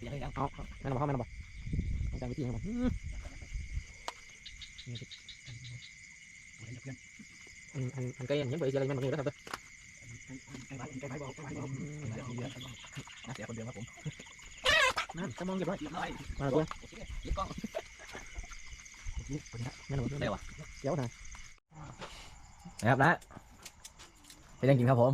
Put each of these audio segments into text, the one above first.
เดี๋ยวให้ยเอาแม่นบ่เข้าแม่นบ่อาจารย์วิธีครับผมอืมเห็นเพื่อนอันอันอันไก่อันยังบ่ได้อะไรแม่นบ่นี่นะครับเด้อไก่ไว้ไก่ไว้บอกไก่ไว้บอกเดี๋ยวเดือดนะเสียคนเดียวครับผมนั่นจะมองเรียบร้อยเรียบร้อยมาแล้วตัวโอเคหยิบกล้องนี่คนนี้แม่นบ่ได้วะเดี๋ยวนะนะครับนะไปยังกินครับผม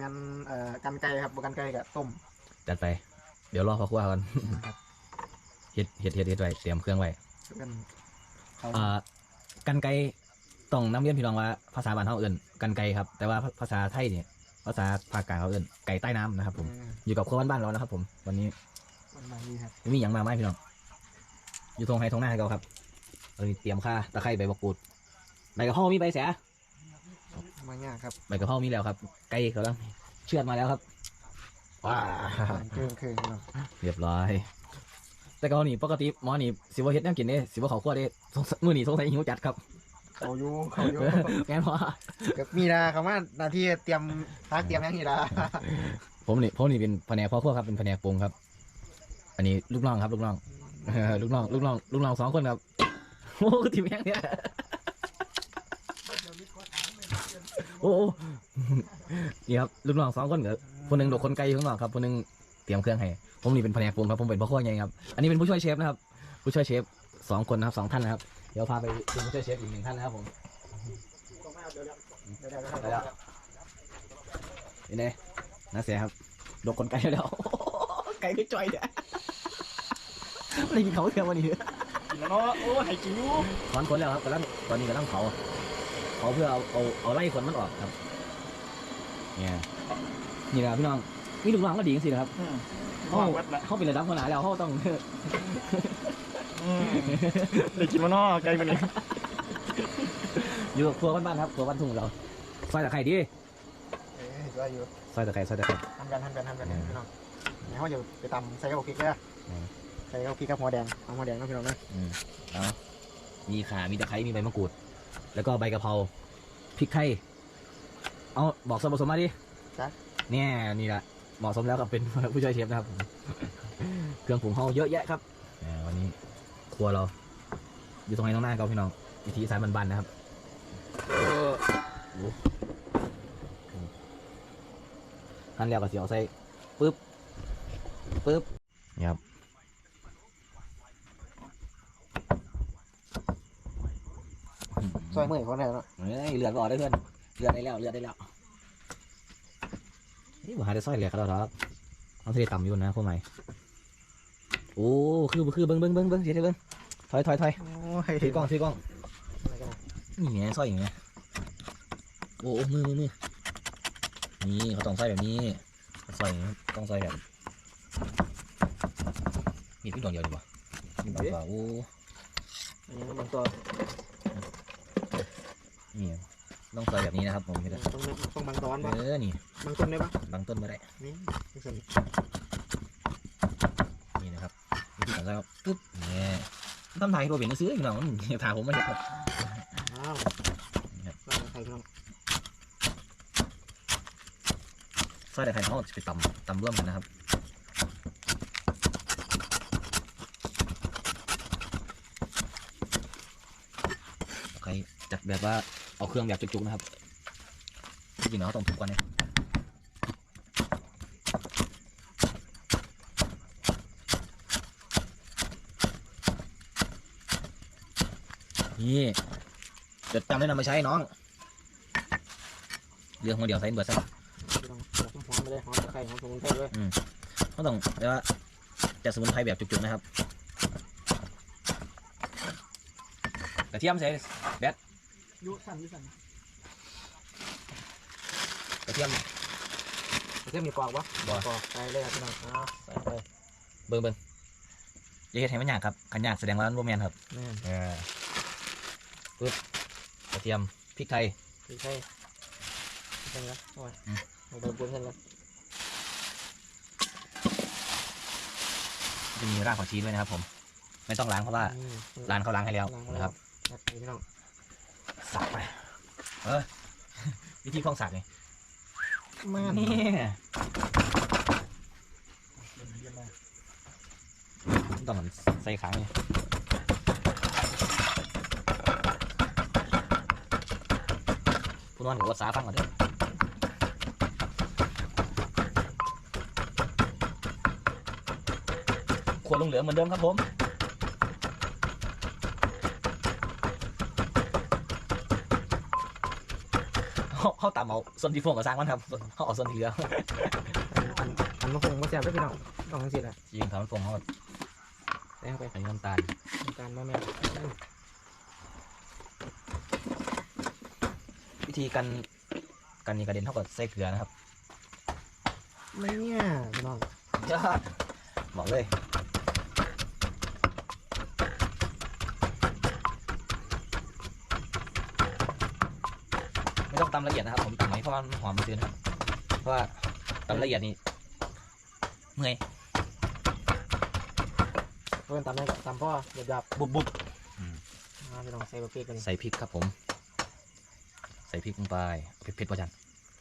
งานเอ่อกันไก่ครับบกันไก่กับต้มจัดไป เดี๋ยวรอพ่อครัวก่อนเฮ็ดเฮ็ดเฮ็ดเฮ็ดไว้เตรียมเครื่องไว้เป็นเขาอ่ากันไกรต้องน้ำเรียนพี่น้องว่าภาษาบ้านเขาเอื่นกันไกรครับ แต่ว่าภาษาไทยเนี่ยภาษาภาคกลางเขาเอื่นไก่ใต้น้ำนะครับ ผมอืมอยู่กับครัวบ้านๆเรานะครับ ผม วันนี้มันมาดีครับมีอย่างมาไหมพี่น้อง อยู่ตรงไฮตรงหน้าให้เราครับเราเตรียมค่าตะไคร้ใบมะกรูดใบกระเพรามีใบเสียมายากครับ ใบกระเพรามีแล้วครับ ไก่เขาแล้วเชือดมาแล้วครับ ว้าเครื่องเครื่องเนาะเรียบร้อย แต่ก็นี่ปกติหมอนี่สิบ่เฮ็ดแนวกินเด้สิบ่เขาครัวเด้สงสัยมื้อนี้สงสัยหิวจัดครับเขาอยู่เขาอยู่แม่นบ่กับมีนาเขามาหน้าที่เตรียมพักเตรียมหยังนี่ล่ะผมนี่ผมนี่เป็นแผนกพ่อครัวครับเป็นแผนกปรุงครับ อันนี้ลูกน้องครับลูกน้องเออลูกน้องลูกน้องลูกน้องสองคนครับโอ้ทีมแม่งเนี่ย โอ้โอ้นี่ครับลูกน้องสองคนครับคนหนึ่งโดดคนไกลอยู่ข้างนอกครับคนหนึ่งเตรียมเครื่องให้ผมนี่เป็นแผนกปรุงครับผมเป็นพ่อครัวไงครับอันนี้เป็นผู้ช่วยเชฟนะครับ ผู้ช่วยเชฟสองคนนะครับสองท่านนะครับเดี๋ยวพาไปดูผู้ช่วยเชฟอีกหนึ่งท่านนะครับผมไปแล้วเป็นไงน่าเสียครับโดดคนไกลแล้วไกลก็จ่อยเนี่ยไม่ได้กินเขาเทียมวันนี้กินแล้วเนาะโอ้ให้กินอยู่ถอนขนแล้วครับกำลังตอนนี้กำลังเผา เผาเพื่อเอาเอาเอาไล่ขนมันออกครับเนี่ยนี่แหละพี่น้องมีลูกน้องก็ดีจริงๆนะครับเขาวัดละเขาเป็นระดับหัวหน้าแล้วเขาต้องได้กินมาเนาะไก่มันนี่อยู่กับครัวบ้านๆครับครัวบ้านทุ่งเราซอยตะไคร้ดิเอ้ยว่าอยู่ซอยตะไคร้ซอยตะไคร้ทำกันทำกันทำกันพี่น้องเดี๋ยวเขาจะไปตำใส่กระบอกพริกเลยอะอืมใส่กระบอกพริกกับหัวแดงเอาหัวแดงเนาะพี่น้องนะ อืมเอามีข่ามีตะไคร้มีใบมะกรูด แล้วก็ใบกะเพราพริกไทยเอาบอกส่วนผสมมาดิเนี่ยนี่แหละเหมาะสมแล้วกับเป็น ผู้ช่วยเชฟนะครับผมเครื่องปรุงเขาเยอะแยะครับอ่าวันนี้ครัวเรา อยู่ตรงไหนตรงหน้าเขาพี่น้องวิธีอีสานบันๆนะครับหั่นแล้วก็เสียวใส่ปึ๊บปึ๊บนี่ครับ ซอยเมื่อยเขาได้เนาะเฮ้ยเลือดบ่ออกได้เพื่อนเลือดได้แล้วเลือดได้แล้วนี่บ่หาได้ซอยเหลือกันแล้วครับเอาทะเลต่ำอยู่นะพวกใหม่โอ้คือคือเบิ้งเบิ้งเบิ้งเบิ้งเสียได้เบิ้งถอยถอยถอยโอ้ยถือกล้องถือกล้องอะไรกันนะนี่ไงซอยอย่างเงี้ยโอ้โอ้มือมือมือนี่เขาต้องซอยแบบนี้ซอยอย่างนี้ต้องซอยแบบมีพี่ดวงเดียวดีกว่ามีดวงเดียวโอ้อันนี้มันตัวนี่ ต้องซอยแบบนี้นะครับผมพี่เด้อต้องต้องบางตอนปะเออนี่บางต้นได้ปะบางต้นมาได้นี่นี่ส่วนนี่นะครับวิธีการใส่ครับปึ๊บเนี่ยทำถ่ายตัวเป็นซื้อพี่น้องอย่าถ่ายผมไม่ได้ครับอ้าวเราใส่พี่น้องซอยแต่ไข่เขาจะไปตำตำร่วมกันนะครับใครจัดแบบว่า เอาเครื่องแบบจุกๆนะครับที่จริงแล้วเขาต้องถูกก่อนเนี่ยนี่จดจำได้นำไปใช้น้อง เรื่องของเดียวใส่เบิดซะพี่น้องหอมไปเลยหอมตะไคร้หอมสมุนไพรด้วยเขาต้องเรียกว่าจะสมุนไพรแบบจุกๆนะครับกระเทียมใส่ ยุสั่นยุสั่นกระเทียมเรื่องมีปอกปะบ่ปอกใส่เลยครับพี่น้องอ้าวใส่ไปเบิ่งเบิ่งอย่าเฮ็ดให้มันยากครับขันยากแสดงว่ามันบ่แม่นครับแม่นเออปึ๊บกระเทียมพริกไทยไม่ใช่ไม่ใช่แล้วโอ้ยอืม เอาไปบนกันแล้วจะมีรากผักชีด้วยนะครับผม ไม่ต้องล้างเพราะว่าอืมร้านเขาล้างให้แล้วนะครับ ครับพี่น้อง สับไป เออ วิธีคล้องสักไงมานี่ต้องใส่ขางนี่พูดว่าหนูภาษาฟังก่อนเถอะขวดลงเหลืองเหมือนเดิมครับผม เขาเขาต่ำเอาส่วนที่ฟงกับสร้างมันครับเขาเอาส่วนที่เหลืออันอันมันคงมาแซ่บด้วยพี่น้องต้องจังซี่แหละยิงทำมันฟงเขาใส่เข้าไปใส่น้ำตาลน้ำตาลมาแม่วิธีการการยิงกระเด็นเท่ากับใส่เกลือนะครับไม่เนี่ยพี่น้องบอกเลย ต้องตำละเอียดนะครับผมตำไว้เพราะว่ามันหอมซื้อนะครับเพราะว่าตำละเอียดนี่เมื่อยเพิ่นตำได้ก็ตำพ่อหยาบบุบบุบๆมาพี่น้องใส่บะเพ็ดกันใส่พริกครับผม ใส่พริกลงไปเผ็ดๆป่ะจัน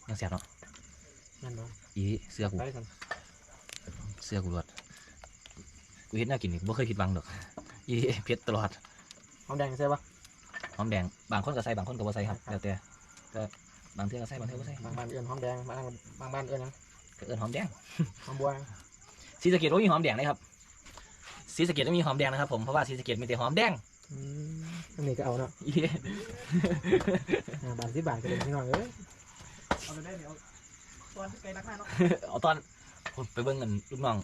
ยังแสบเนาะนั่นบ่อีเสื้อกูไปกันเสื้อกูรวดกูเห็นน่ากินนี่กูไม่เคยผิดหวังดอกอีเผ็ดตลอดหอมแดงใส่ปะหอมแดงบางคนก็ใส่บางคนก็บ่ใส่ครับแล้วแต่ก็ บางเทื่อก็ใส่บางเทื่อก็ใส่บางบ้านเอื้อนหอมแดงบางบางบ้านเอื้อนหยังก็เอิ้นหอมแดงหอมบัวสีสะเกดไม่มีหอมแดงเลยครับสีสะเกดไม่มีหอมแดงนะครับผมเพราะว่าสีสะเกดมีแต่หอมแดงอืมอันนี้ก็เอาเนาะอีห้าบาทสิบบาทก็เลยพี่น้องเอ้ยเอาไปได้เดี๋ยวตอนไกลนักหน้าเนาะเอาตอนไปเบิ่งกันลูกน้อง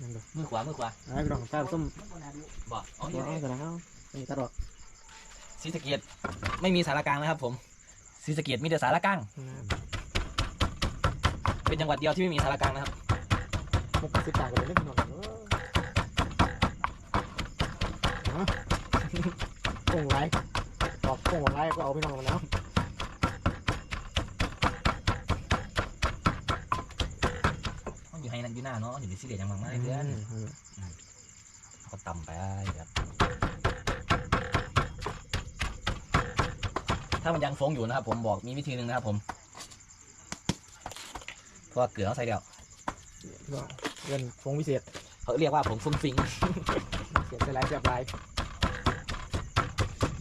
นั่นดูมือขวามือขวาไอ้พี่น้องตาส้มบอกเอาเอาอีเอากันแล้วนี่ตลอดสีสะเกดไม่มีสารกลางนะครับผม สีสะเกดมีแต่สารกลาง เป็นจังหวัดเดียวที่ไม่มีสารกลางนะครับมุกสิบบาทก็เลยพี่น้องเออเอาโป่งไรบอกโป่งไรก็เอาพี่น้องมาแล้วมันอยู่ให้นั่นอยู่หน้าเนาะอยู่ในสีเหลืองยังมากไม่เพื่อนอืมก็ต่ำไปครับ ถ้ามันยังฟงอยู่นะครับ ผมบอกมีวิธีหนึ่งนะครับผมเพราะว่าเกลือเขาใส่แล้วพี่น้องเงินฟงวิเศษเขาเรียกว่าผงฟุ้งฟิงเสียบใส่ไรเสียบไร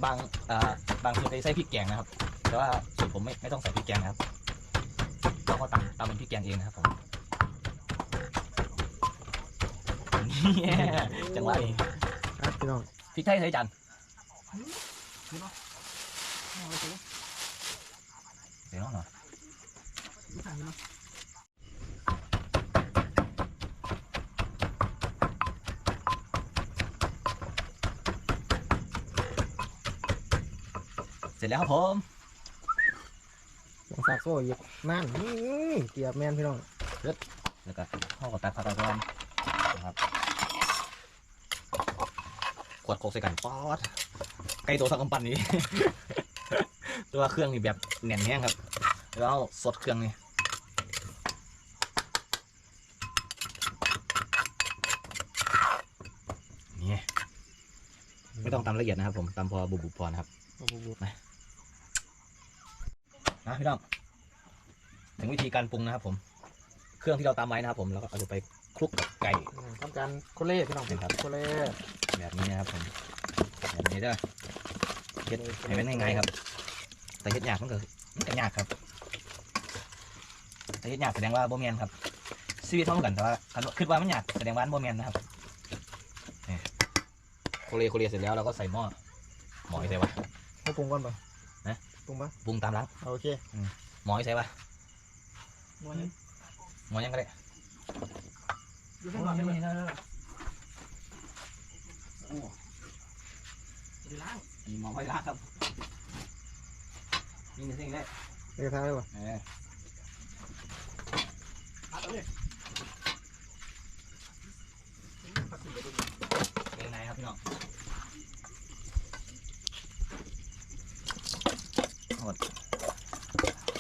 บางเอ่อบางคนไปใส่พริกแกงนะครับ แต่ว่าส่วนผมไม่ไม่ต้องใส่พริกแกงนะครับเราก็ตำตำเป็นพริกแกงเองนะครับผมเนี่ยจังหวะนี้ครับพี่น้องพริกไทยใส่จาน เดี๋ยวน้องหน่อยเสร็จแล้วครับผมยังสากโซ่อีกนั่นอื้อเกียบแมนพี่น้องแล้วก็ห่อกับตักผักกระเทียมนะครับขวดโคกใส่กันป๊อดไก่ตัวสักกำปั้นนี้ ตัวเครื่องนี่แบบแน่นแห้งครับ แล้วเอาสดเครื่องนี่นี่ไม่ต้องตำละเอียดนะครับผมตำพอบุบๆพอนะครับบุบบุบนะพี่น้องถึงวิธีการปรุงนะครับผม เครื่องที่เราตำไว้นะครับผมเราก็เอาไปคลุกกับไก่อืมทำการโคเล่พี่น้องครับโคเล่แบบนี้นะครับผมแบบนี้เด้อเฮ็ดให้มันง่ายๆครับ แต่เฮ็ดยากมันก็มันก็ยากครับแต่เฮ็ดยากแสดงว่าบ่แม่นครับชีวิตเท่ากันแต่ว่าคันคิดว่ามันยากแสดงว่ามันบ่แม่นนะครับนี่โคเลโคเลเสร็จแล้วเราก็ใส่หม้อหมอใส่วะให้ปรุงก่อนป่ะนะปรุงป่ะปรุงตามร้านเอาโอเคหมอใส่วะม้วนนี้หมอยังก็ได้อยู่ข้างนอกได้ไหมโอ้มีหมอไว้ล้างครับ นี่สิ่งได้เรียกทางได้ป่ะเออเป็นไงครับพี่น้องหมด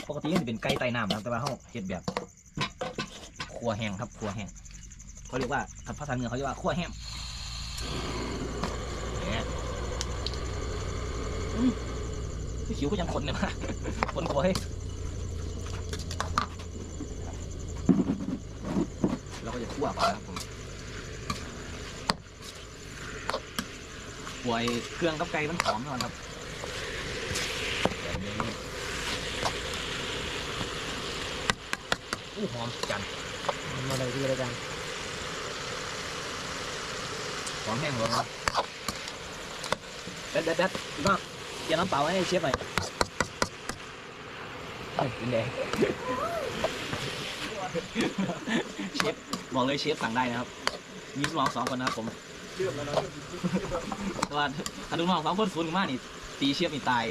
ปกติมันจะเป็นไก่ไต่น้ำนะครับแต่ว่าเขาเห็ดแบบขัวแห้งครับขัวแห้งเขาเรียกว่าภาษาเหนือเขาเรียกว่าขัวแห้งเนี่ยอืมพี่ คิวก็ยังคนเลยมากคนขัวให้เราก็จะคั่วก่อนนะครับผมป่วยเครื่องกับไก่มันหอมก่อนครับแบบนี้อู้หอมจันมาเลยที่รายการหอมแห้งเลยครับเด็ดเด็ดเด็ดพี่น้อง เดี๋ยวน้ำเปล่าให้เชฟหน่อยเฮ้ยเป็นแดงเชฟบอกเลยเชฟสั่งได้นะครับ มีลูกน้องสองคนนะครับผมเลือกแล้วนะแต่ว่าถ้าลูกน้องสองคนศูนย์มากนี่ตีเชฟนี่ตาย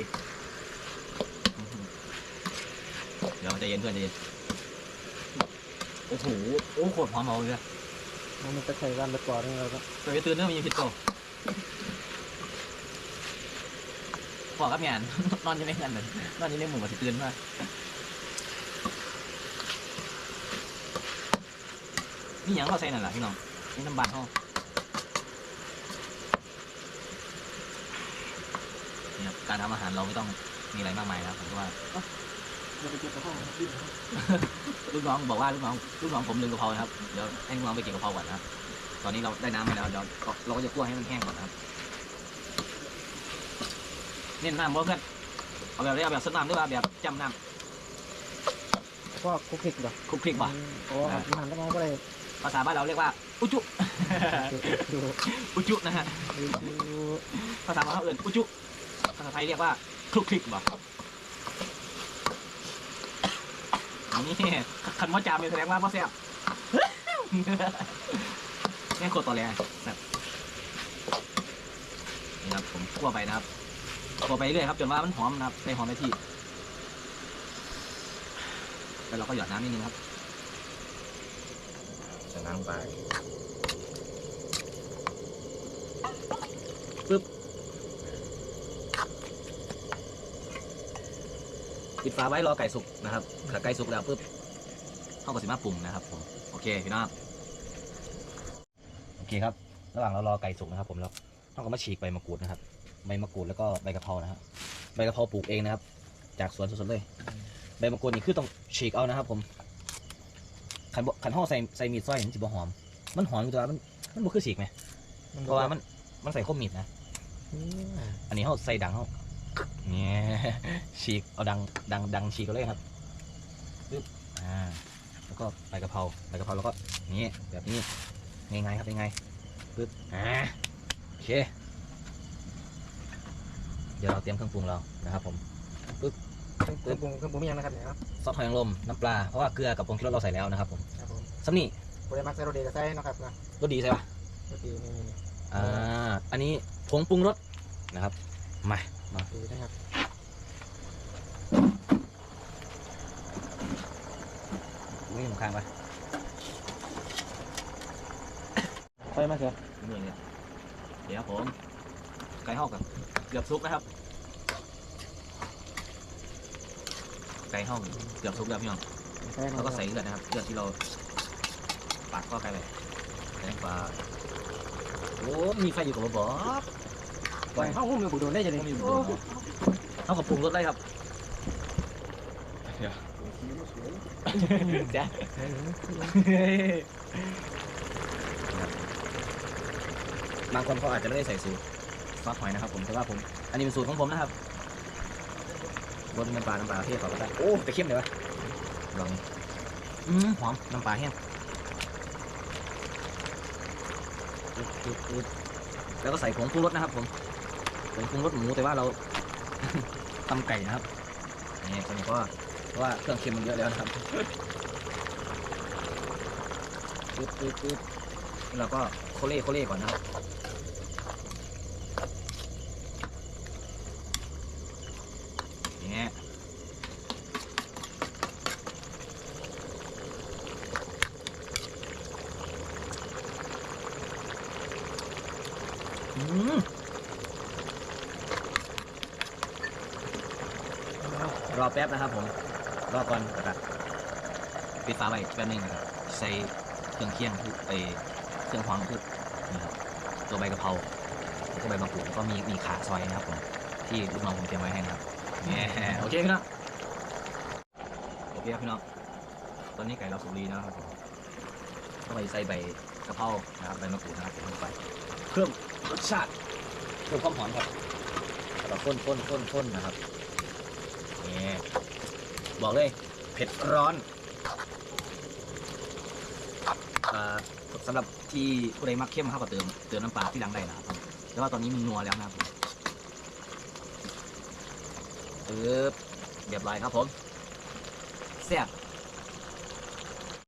เดี๋ยวใจเย็นเพื่อนใจเย็นโอ้โหโอ้โหโคตรหอมเอาเลยอะมันจะใส่กันไปก่อนนี่เราก็ตัวไปตื่นเนื้อมันยังผิดตั วบอกกับงาน นอนอยังไม่กันเลยนอนอยังในหมู่กับตื่นมานี่ยังเขาใส่นั่นแหละพี่น้องนี่น้ำบานเขาเนี่ยการทำอาหารเราไม่ต้องมีอะไรมากมายนะครับผมว่าเราไปเก็บกระเพาลูกน้องบอกว่าลูกน้องลูกน้องผมลืมกระเพรานะครับเดี๋ยวให้ลูกน้องไปเก็บกระเพราก่อนนะครับตอนนี้เราได้น้ำมาแล้วเดี๋ยวเราก็จะคั่วให้มันแห้งก่อนนะครับ เน้นน้ำบ่เพื่อนเอาแบบนี้เอาแบบสดน้ำหรือว่าแบบจำน้ก็คุกคิกเหรอำคลุกคลิกว่ะโอ้อาบน้ำแล้วก็เลยภาษาบ้านเราเรียกว่า อุจุ ดูอุจุนะฮะดูดูภาษาบ้านเราเอื่นอุจุภาษาไทยเรียกว่าคลุกคลิกบ่นี่คันมอจามเลยแสดงว่าพ่อแซ่บแม่งโคตรต่อแรงแบบนี่ครับผมคั่วไปนะครับ คั่วไปเรื่อยครับจนว่ามันหอมนะครับได้หอมได้ที่แล้วเราก็หยอดน้ำนิดนึงครับใส่น้ำลงไปปึ๊บปิดฝาไว้รอไก่สุกนะครับถ้าไก่สุกแล้วปึ๊บเข้ากับสิมาปรุงนะครับผมโอเคพี่น้องโอเคครับ ระหว่างเรารอไก่สุกนะครับ ผมเราต้องก็มาฉีกใบมะกรูดนะครับ ใบมะกรูดแล้วก็ใบกะเพรานะครับใบกะเพราปลูกเองนะครับ จากสวนสดๆเลย ใบมะกรูดนี่คือต้องฉีกเอานะครับ ผมขันบ่ขันห่อใส่ใส่มีดซอยมันสิบ่หอม มันหอมอยู่แตัวามันมันบ่คือฉีกไหมเพราะว่ามันมันใส่ข้มมีดนะ อันนี้เขาใส่ดังเขาเนี่ยฉีกเอาดังดังดังฉีกเอาเลยครับปึ๊บอ่าแล้วก็ใบกะเพราใบกะเพราแล้วก็นี่แบบนี้ง่ายๆครับง่ายๆปึ๊บอ่าโอเคเดี๋ยวเราเตรียมเครื่องปรุงเรานะครับผมเครื่องปรุงเครื่องปรุงมีอย่างนะครับเนี่ยครับซอสหอยนางรมน้ำปลาเพราะว่าเกลือกับผงชูรสเราใส่แล้วนะครับผมครับผมสำนี่โปรยมักใส่โรเดกับใส่นะครับนะรสดีใช่ปะโรตีนี่นี่อ่าอันนี้ผงปรุงรสนะครับมาดีนะครับไม่มีข้างปะใส่มาเถอะเมื่อเนี่ยเดี๋ยวผมไก่ห่อกับเกือบซุกนะครับ ไก่ห่อเกือบซุกแล้วพี่น้องใส่แล้วก็ใส่เลือดนะครับเลือดที่เราปัดเข้าไปเลยใส่ปลาโอ้มีไฟอยู่กับบอกใส่ข้าวหุ้มมือผูโดนได้จะได้มีบุญเท่ากับปรุงรสได้ครับจ้ะบางคนเขาอาจจะไม่ได้ใส่สูตรซอสหอยนะครับผมแต่ว่าผม อันนี้เป็นสูตรของผมนะครับ รสน้ำปลา น้ำปลาเทศเขาก็ได้โอ้แต่เข้มเลยวะลองอืมหอม น้ำปลาแห้งอึ๊ดอึ๊ดอึ๊ดแล้วก็ใส่ผงปรุงรสนะครับผมผงปรุงรสหมูแต่ว่าเราทำไก่นะครับนี่ตัวนี้เพราะว่าเพราะว่าเครื่องเค็มมันเยอะแล้วนะครับปึ๊บปึ๊บปึ๊บแล้วก็โคเล่โคเล่ก่อนนะครับอย่างเงี้ยอืม รอแป๊บนะครับผม รอก่อนนะครับปิดฝาไว้แป๊บหนึงนะครับใส่เครื่องเคียงคือไอเครื่องหอมคือนี่ครับตัวใบกะเพราแล้วก็ใบมะกรูดแล้วก็มีมีขาซอยนะครับผมที่ลูกน้องผมเตรียมไว้ให้นะครับเนี่ยโอเคพี่น้องโอเคครับพี่น้องตอนนี้ไก่เราสุกดีแล้วครับผมก็ไปใส่ใบ กะเพรานะครับใบมะกรูดนะครับลงไปเพิ่มรสชาติเพิ่มความหอมครับแล้วก็ข้นข้นข้นข้นนะครับนี่บอกเลยเผ็ดร้อนอ่าสำหรับที่ผู้ใดมักเข้มเขาก็เติมเติมน้ำปลาที่หลังได้นะครับแต่ว่าตอนนี้มันนัวแล้วนะครับผมปึ๊บเรียบร้อยครับผมแซ่บ